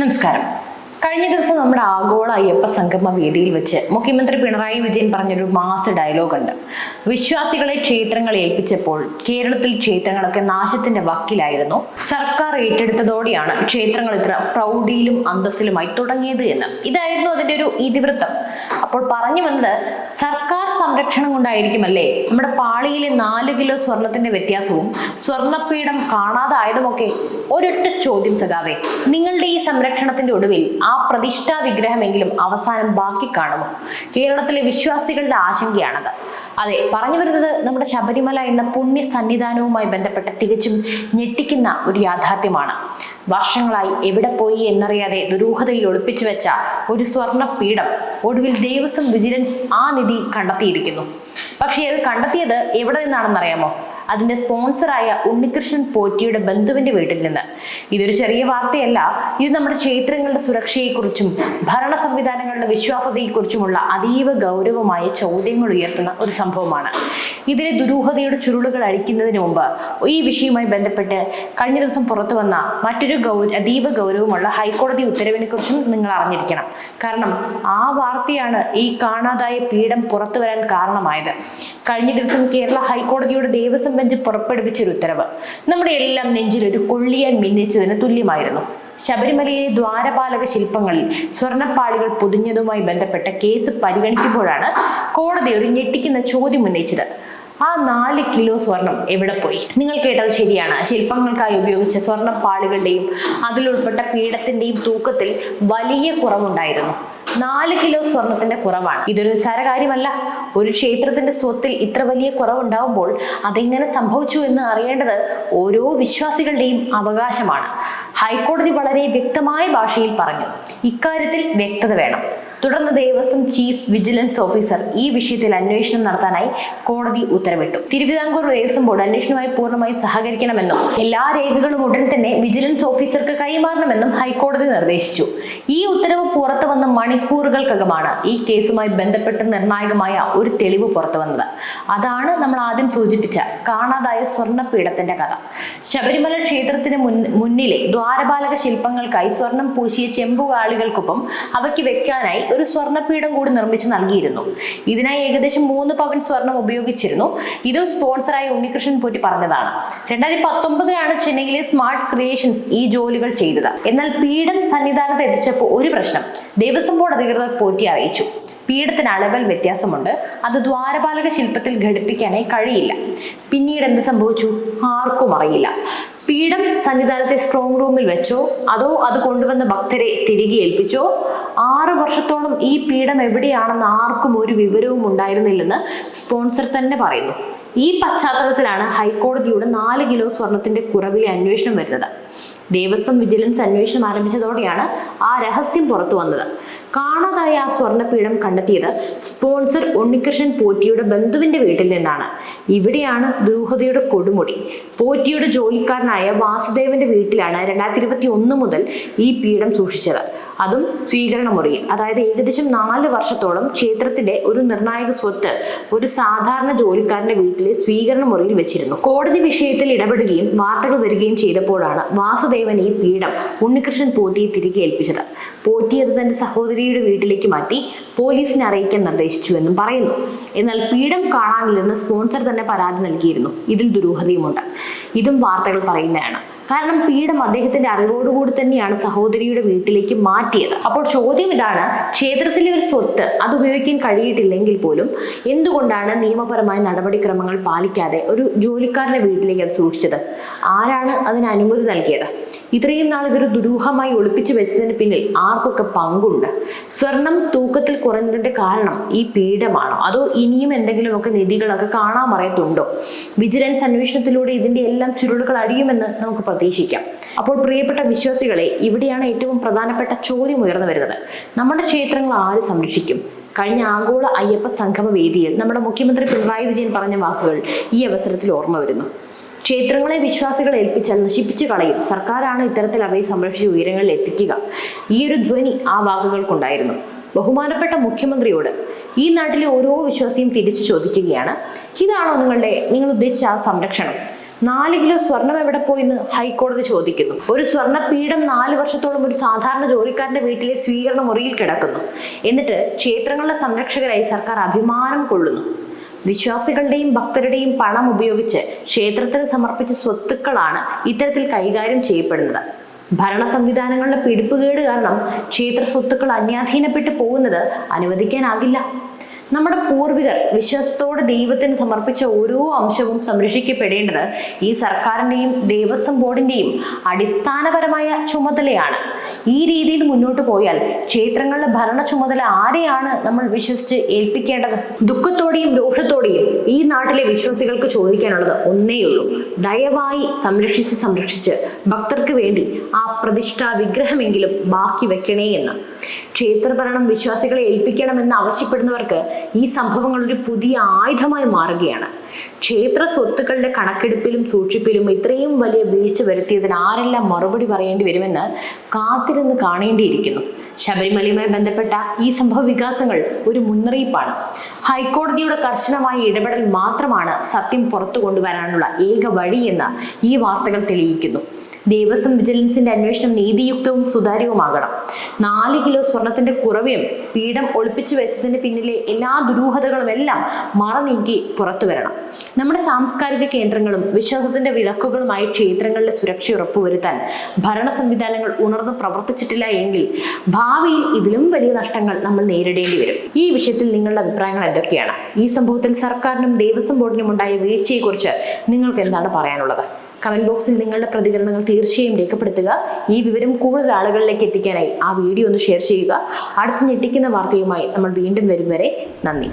നമസ്കാരം. കഴിഞ്ഞ ദിവസം നമ്മുടെ ആഗോള അയ്യപ്പ സംഗമ വേദിയിൽ വെച്ച് മുഖ്യമന്ത്രി പിണറായി വിജയൻ പറഞ്ഞൊരു മാസ് ഡയലോഗ് ഉണ്ട് വിശ്വാസികളെ ക്ഷേത്രങ്ങൾ ഏൽപ്പിച്ചപ്പോൾ കേരളത്തിൽ ക്ഷേത്രങ്ങളൊക്കെ നാശത്തിന്റെ വക്കിലായിരുന്നു. സർക്കാർ ഏറ്റെടുത്തതോടെയാണ് ക്ഷേത്രങ്ങൾ ഇത്ര പ്രൗഢിയിലും അന്തസ്സിലുമായി തുടങ്ങിയത് എന്ന്. ഇതായിരുന്നു അതിന്റെ ഒരു ഇതിവൃത്തം. അപ്പോൾ പറഞ്ഞു വന്നത് സർക്കാർ സംരക്ഷണം കൊണ്ടായിരിക്കുമല്ലേ? നമ്മുടെ പാളിയിലെ നാല് കിലോ സ്വർണത്തിന്റെ വ്യത്യാസവും സ്വർണപീഠം കാണാതായതുമൊക്കെ ഒരൊറ്റ ചോദ്യം സഖാവേ നിങ്ങളുടെ ഈ സംരക്ഷണത്തിന്റെ ഒടുവിൽ ആ പ്രതിഷ്ഠാ വിഗ്രഹമെങ്കിലും അവസാനം ബാക്കി കാണുമോ കേരളത്തിലെ വിശ്വാസികളുടെ ആശങ്കയാണത്. അതെ പറഞ്ഞു വരുന്നത് നമ്മുടെ ശബരിമല എന്ന പുണ്യ സന്നിധാനവുമായി ബന്ധപ്പെട്ട തികച്ചും ഞെട്ടിക്കുന്ന ഒരു യാഥാർത്ഥ്യമാണ്. വർഷങ്ങളായി എവിടെ പോയി എന്നറിയാതെ ദുരൂഹതയിൽ ഒളിപ്പിച്ചു വെച്ച ഒരു സ്വർണ പീഠം ഒടുവിൽ ദേവസ്വം വിജിലൻസ് ആ നിധി കണ്ടെത്തിയിരിക്കുന്നു. പക്ഷേ അത് കണ്ടെത്തിയത് എവിടെ നിന്നാണെന്നറിയാമോ? അതിന്റെ സ്പോൺസറായ ഉണ്ണികൃഷ്ണൻ പോറ്റിയുടെ ബന്ധുവിന്റെ വീട്ടിൽ നിന്ന്. ഇതൊരു ചെറിയ വാർത്തയല്ല ഇത് നമ്മുടെ ക്ഷേത്രങ്ങളുടെ സുരക്ഷയെക്കുറിച്ചും ഭരണ സംവിധാനങ്ങളുടെ വിശ്വാസതയെക്കുറിച്ചുമുള്ള അതീവ ഗൗരവമായ ചോദ്യങ്ങൾ ഉയർത്തുന്ന ഒരു സംഭവമാണ്. ഇതിലെ ദുരൂഹതയുടെ ചുരുളുകൾ അഴിക്കുന്നതിന് മുമ്പ് ഈ വിഷയവുമായി ബന്ധപ്പെട്ട് കഴിഞ്ഞ ദിവസം പുറത്തു വന്ന മറ്റൊരു ഗൗരവ അതീവ ഗൗരവമുള്ള ഹൈക്കോടതി ഉത്തരവിനെ കുറിച്ചും നിങ്ങൾ അറിഞ്ഞിരിക്കണം. കാരണം ആ വാർത്തയാണ് ഈ കാണാതായ പീഠം പുറത്തു വരാൻ കാരണമായത്. കഴിഞ്ഞ ദിവസം കേരള ഹൈക്കോടതിയുടെ ദേവസ്വം ബെഞ്ച് പുറപ്പെടുവിച്ചൊരു ഉത്തരവ്. നമ്മുടെ എല്ലാം നെഞ്ചിൽ ഒരു കൊള്ളിയാൻ മിന്നിച്ചതിന് തുല്യമായിരുന്നു. ശബരിമലയിലെ ദ്വാരപാലക ശില്പങ്ങളിൽ സ്വർണപ്പാളികൾ പൊതിഞ്ഞതുമായി ബന്ധപ്പെട്ട കേസ് പരിഗണിക്കുമ്പോഴാണ് കോടതി ഒരു ഞെട്ടിക്കുന്ന ചോദ്യം ഉന്നയിച്ചത്. ആ നാല് കിലോ സ്വർണം എവിടെ പോയി? നിങ്ങൾ കേട്ടത് ശരിയാണ്. ശില്പങ്ങൾക്കായി ഉപയോഗിച്ച സ്വർണപ്പാളികളുടെയും അതിലുൾപ്പെട്ട പീഠത്തിന്റെയും തൂക്കത്തിൽ വലിയ കുറവുണ്ടായിരുന്നു. നാല് കിലോ സ്വർണത്തിന്റെ കുറവാണ്. ഇതൊരു നിസ്സാര കാര്യമല്ല ഒരു ക്ഷേത്രത്തിന്റെ സ്വത്തിൽ ഇത്ര വലിയ കുറവുണ്ടാവുമ്പോൾ അതെങ്ങനെ സംഭവിച്ചു എന്ന് അറിയേണ്ടത് ഓരോ വിശ്വാസികളുടെയും അവകാശമാണ്. ഹൈക്കോടതി വളരെ വ്യക്തമായ ഭാഷയിൽ പറഞ്ഞു. ഇക്കാര്യത്തിൽ വ്യക്തത വേണം. തുടർന്ന് ദേവസ്വം ചീഫ് വിജിലൻസ് ഓഫീസർ ഈ വിഷയത്തിൽ അന്വേഷണം നടത്താനായി കോടതി ഉത്തരവിട്ടു. തിരുവിതാംകൂർ ദേവസ്വം ബോർഡ് അന്വേഷണവുമായി പൂർണമായും സഹകരിക്കണമെന്നും എല്ലാ രേഖകളും ഉടൻ തന്നെ വിജിലൻസ് ഓഫീസർക്ക് കൈമാറണമെന്നും ഹൈക്കോടതി നിർദ്ദേശിച്ചു. ഈ ഉത്തരവ് പുറത്തു വന്ന മണിക്കൂറുകൾക്കകമാണ് ഈ കേസുമായി ബന്ധപ്പെട്ട് നിർണായകമായ ഒരു തെളിവ് പുറത്തു വന്നത്. അതാണ് നമ്മൾ ആദ്യം സൂചിപ്പിച്ച കാണാതായ സ്വർണപീഠത്തിന്റെ കഥ. ശബരിമല ക്ഷേത്രത്തിന് മുന്നിലെ ദ്വാരപാലക ശില്പങ്ങൾക്കായി സ്വർണം പൂശിയ ചെമ്പുകാളികൾക്കൊപ്പം അവയ്ക്ക് വെക്കാനായി ഒരു സ്വർണപീഠം കൂടി നിർമ്മിച്ച് നൽകിയിരുന്നു. ഇതിനായി ഏകദേശം മൂന്ന് പവൻ സ്വർണം ഉപയോഗിച്ചിരുന്നു. ഇതും സ്പോൺസറായി ഉണ്ണികൃഷ്ണൻ പോറ്റി പറഞ്ഞതാണ്. രണ്ടായിരത്തി പത്തൊമ്പതിലാണ് ചെന്നൈയിലെ സ്മാർട്ട് ക്രിയേഷൻസ് ഈ ജോലികൾ ചെയ്തത്. എന്നാൽ പീഠം സന്നിധാനത്ത് എത്തിച്ചപ്പോൾ ഒരു പ്രശ്നം. ദേവസ്വം ബോർഡ് അധികൃതർ പോറ്റി അറിയിച്ചു. പീഠത്തിന് അളവൽ വ്യത്യാസമുണ്ട്. അത് ദ്വാരപാലക ശില്പത്തിൽ ഘടിപ്പിക്കാനായി കഴിയില്ല. പിന്നീട് എന്ത് സംഭവിച്ചു? ആർക്കും അറിയില്ല. പീഠം സന്നിധാനത്തെ സ്ട്രോങ് റൂമിൽ വെച്ചോ? അതോ അത് കൊണ്ടുവന്ന ഭക്തരെ തിരികെ ഏൽപ്പിച്ചോ? ആറ് വർഷത്തോളം ഈ പീഠം എവിടെയാണെന്ന് ആർക്കും ഒരു വിവരവും ഉണ്ടായിരുന്നില്ലെന്ന് സ്പോൺസർ തന്നെ പറയുന്നു. ഈ പശ്ചാത്തലത്തിലാണ് ഹൈക്കോടതിയുടെ നാല് കിലോ സ്വർണത്തിന്റെ കുറവിലെ അന്വേഷണം വരുന്നത്. ദേവസ്വം വിജിലൻസ് അന്വേഷണം ആരംഭിച്ചതോടെയാണ് ആ രഹസ്യം പുറത്തു വന്നത്. കാണാതായ ആ സ്വർണപീഠം കണ്ടെത്തിയത് സ്പോൺസർ ഉണ്ണികൃഷ്ണൻ പോറ്റിയുടെ ബന്ധുവിന്റെ വീട്ടിൽ നിന്നാണ്. ഇവിടെയാണ് ദുരൂഹതയുടെ കൊടുമുടി. പോറ്റിയുടെ ജോലിക്കാരനായ വാസുദേവന്റെ വീട്ടിലാണ് രണ്ടായിരത്തി ഇരുപത്തി ഒന്ന് മുതൽ ഈ പീഠം സൂക്ഷിച്ചത്. അതും സ്വീകരണ മുറിയിൽ. അതായത് ഏകദേശം നാല് വർഷത്തോളം ക്ഷേത്രത്തിന്റെ ഒരു നിർണായക സ്വത്ത് ഒരു സാധാരണ ജോലിക്കാരന്റെ വീട്ടിലെ സ്വീകരണ മുറിയിൽ വെച്ചിരുന്നു. കോടതി വിഷയത്തിൽ ഇടപെടുകയും വാർത്തകൾ വരികയും ചെയ്തപ്പോഴാണ് വാസുദേവൻ ഈ പീഠം ഉണ്ണികൃഷ്ണൻ പോറ്റിയെ തിരികെ ഏൽപ്പിച്ചത്. പോറ്റി അത് തന്റെ സഹോദരിയുടെ വീട്ടിലേക്ക് മാറ്റി പോലീസിനെ അറിയിക്കാൻ നിർദ്ദേശിച്ചുവെന്നും പറയുന്നു. എന്നാൽ പീഠം കാണാനില്ലെന്ന് സ്പോൺസർ തന്നെ പരാതി നൽകിയിരുന്നു. ഇതിൽ ദുരൂഹതയുമുണ്ട്. ഇതും വാർത്തകൾ പറയുന്നതാണ്. കാരണം പീഠം അദ്ദേഹത്തിന്റെ അറിവോടുകൂടി തന്നെയാണ് സഹോദരിയുടെ വീട്ടിലേക്ക് മാറ്റിയത്. അപ്പോൾ ചോദ്യം ഇതാണ് ക്ഷേത്രത്തിലെ ഒരു സ്വത്ത് അത് ഉപയോഗിക്കാൻ കഴിയിട്ടില്ലെങ്കിൽ പോലും എന്തുകൊണ്ടാണ് നിയമപരമായ നടപടിക്രമങ്ങൾ പാലിക്കാതെ ഒരു ജോലിക്കാരന്റെ വീട്ടിലേക്ക് അത് സൂക്ഷിച്ചത്? ആരാണ് അതിന് അനുമതി നൽകിയത്? ഇത്രയും നാൾ ഇതൊരു ദുരൂഹമായി ഒളിപ്പിച്ചു വെച്ചതിന് പിന്നിൽ ആർക്കൊക്കെ പങ്കുണ്ട്? സ്വർണം തൂക്കത്തിൽ കുറഞ്ഞതിന്റെ കാരണം ഈ പീഠമാണോ? അതോ ഇനിയും എന്തെങ്കിലുമൊക്കെ നിധികളൊക്കെ കാണാൻ മറയത്തുണ്ടോ വിജിലൻസ് അന്വേഷണത്തിലൂടെ ഇതിന്റെ എല്ലാം ചുരുളുകൾ അഴിയുമെന്ന് നമുക്ക് പ്രതീക്ഷിക്കാം. അപ്പോൾ പ്രിയപ്പെട്ട വിശ്വാസികളെ ഇവിടെയാണ് ഏറ്റവും പ്രധാനപ്പെട്ട ചോദ്യം ഉയർന്നു വരുന്നത്. നമ്മുടെ ക്ഷേത്രങ്ങൾ ആര് സംരക്ഷിക്കും? കഴിഞ്ഞ ആഗോള അയ്യപ്പ സംഗമ വേദിയിൽ നമ്മുടെ മുഖ്യമന്ത്രി പിണറായി വിജയൻ പറഞ്ഞ വാക്കുകൾ ഈ അവസരത്തിൽ ഓർമ്മ വരുന്നു. ക്ഷേത്രങ്ങളെ വിശ്വാസികൾ ഏൽപ്പിച്ചാൽ നശിപ്പിച്ചു കളയും. സർക്കാരാണ് ഇത്തരത്തിൽ അവയെ സംരക്ഷിച്ച് ഉയരങ്ങളിൽ എത്തിക്കുക. ഈ ഒരു ധ്വനി ആ വാക്കുകൾക്കുണ്ടായിരുന്നു. ബഹുമാനപ്പെട്ട മുഖ്യമന്ത്രിയോട് ഈ നാട്ടിലെ ഓരോ വിശ്വാസിയും തിരിച്ചു ചോദിക്കുകയാണ് ഇതാണോ നിങ്ങളുടെ നിങ്ങൾ ഉദ്ദേശിച്ച ആ സംരക്ഷണം? നാല് കിലോ സ്വർണം എവിടെ പോയി എന്ന് ഹൈക്കോടതി ചോദിക്കുന്നു. ഒരു സ്വർണ പീഠം നാല് വർഷത്തോളം ഒരു സാധാരണ ജോലിക്കാരന്റെ വീട്ടിലെ സ്വീകരണ മുറിയിൽ കിടക്കുന്നു. എന്നിട്ട് ക്ഷേത്രങ്ങളുടെ സംരക്ഷകരായി സർക്കാർ അഭിമാനം കൊള്ളുന്നു. വിശ്വാസികളുടെയും ഭക്തരുടെയും പണം ഉപയോഗിച്ച് ക്ഷേത്രത്തിന് സമർപ്പിച്ച സ്വത്തുക്കളാണ് ഇത്തരത്തിൽ കൈകാര്യം ചെയ്യപ്പെടുന്നത്. ഭരണ സംവിധാനങ്ങളുടെ പിടിപ്പുകേട് കാരണം ക്ഷേത്ര സ്വത്തുക്കൾ അന്യാധീനപ്പെട്ടു പോകുന്നത് അനുവദിക്കാനാകില്ല. നമ്മുടെ പൂർവികർ വിശ്വാസത്തോടെ ദൈവത്തിന് സമർപ്പിച്ച ഓരോ അംശവും സംരക്ഷിക്കപ്പെടേണ്ടത് ഈ സർക്കാരിന്റെയും ദേവസ്വം ബോർഡിന്റെയും അടിസ്ഥാനപരമായ ചുമതലയാണ്. ഈ രീതിയിൽ മുന്നോട്ട് പോയാൽ ക്ഷേത്രങ്ങളുടെ ഭരണ ചുമതല ആരെയാണ് നമ്മൾ വിശ്വസിച്ച് ഏൽപ്പിക്കേണ്ടത്? ദുഃഖത്തോടെയും രോഷത്തോടെയും ഈ നാട്ടിലെ വിശ്വാസികൾക്ക് ചോദിക്കാനുള്ളത് ഒന്നേയുള്ളൂ ദയവായി സംരക്ഷിച്ച് സംരക്ഷിച്ച് ഭക്തർക്ക് വേണ്ടി ആ പ്രതിഷ്ഠാ വിഗ്രഹമെങ്കിലും ബാക്കി വെക്കണേ എന്ന്. ക്ഷേത്രഭരണം വിശ്വാസികളെ ഏൽപ്പിക്കണമെന്ന് ആവശ്യപ്പെടുന്നവർക്ക് ഈ സംഭവങ്ങൾ ഒരു പുതിയ ആയുധമായി മാറുകയാണ്. ക്ഷേത്ര സ്വത്തുക്കളുടെ കണക്കെടുപ്പിലും സൂക്ഷിപ്പിലും ഇത്രയും വലിയ വീഴ്ച വരുത്തിയതിന് ആരെല്ലാം മറുപടി പറയേണ്ടി വരുമെന്ന് കാത്തിരുന്ന് കാണേണ്ടിയിരിക്കുന്നു. ശബരിമലയുമായി ബന്ധപ്പെട്ട ഈ സംഭവ വികാസങ്ങൾ ഒരു മുന്നറിയിപ്പാണ്. ഹൈക്കോടതിയുടെ കർശനമായ ഇടപെടൽ മാത്രമാണ് സത്യം പുറത്തു കൊണ്ടുവരാനുള്ള ഏക വഴിയെന്ന് ഈ വാർത്തകൾ തെളിയിക്കുന്നു. ദേവസ്വം വിജിലൻസിന്റെ അന്വേഷണം നീതിയുക്തവും സുതാര്യവുമാകണം. നാല് കിലോ സ്വർണത്തിന്റെ കുറവിലും പീഠം ഒളിപ്പിച്ചു വെച്ചതിന് പിന്നിലെ എല്ലാ ദുരൂഹതകളും എല്ലാം മറനീക്കി പുറത്തു വരണം. നമ്മുടെ സാംസ്കാരിക കേന്ദ്രങ്ങളും വിശ്വാസത്തിന്റെ വിളക്കുകളുമായി ക്ഷേത്രങ്ങളുടെ സുരക്ഷ ഉറപ്പുവരുത്താൻ ഭരണ സംവിധാനങ്ങൾ ഉണർന്ന് പ്രവർത്തിച്ചിട്ടില്ല എങ്കിൽ ഭാവിയിൽ ഇതിലും വലിയ നഷ്ടങ്ങൾ നമ്മൾ നേരിടേണ്ടി വരും. ഈ വിഷയത്തിൽ നിങ്ങളുടെ അഭിപ്രായങ്ങൾ എന്തൊക്കെയാണ്? ഈ സംഭവത്തിൽ സർക്കാരിനും ദേവസ്വം ബോർഡിനും ഉണ്ടായ വീഴ്ചയെക്കുറിച്ച് നിങ്ങൾക്ക് എന്താണ് പറയാനുള്ളത്? കമന്റ് ബോക്സിൽ നിങ്ങളുടെ പ്രതികരണങ്ങൾ തീർച്ചയായും രേഖപ്പെടുത്തുക. ഈ വിവരം കൂടുതൽ ആളുകളിലേക്ക് എത്തിക്കാനായി ആ വീഡിയോ ഒന്ന് ഷെയർ ചെയ്യുക. അടുത്ത ഞെട്ടിക്കുന്ന വാർത്തയുമായി നമ്മൾ വീണ്ടും വരും വരെ. നന്ദി.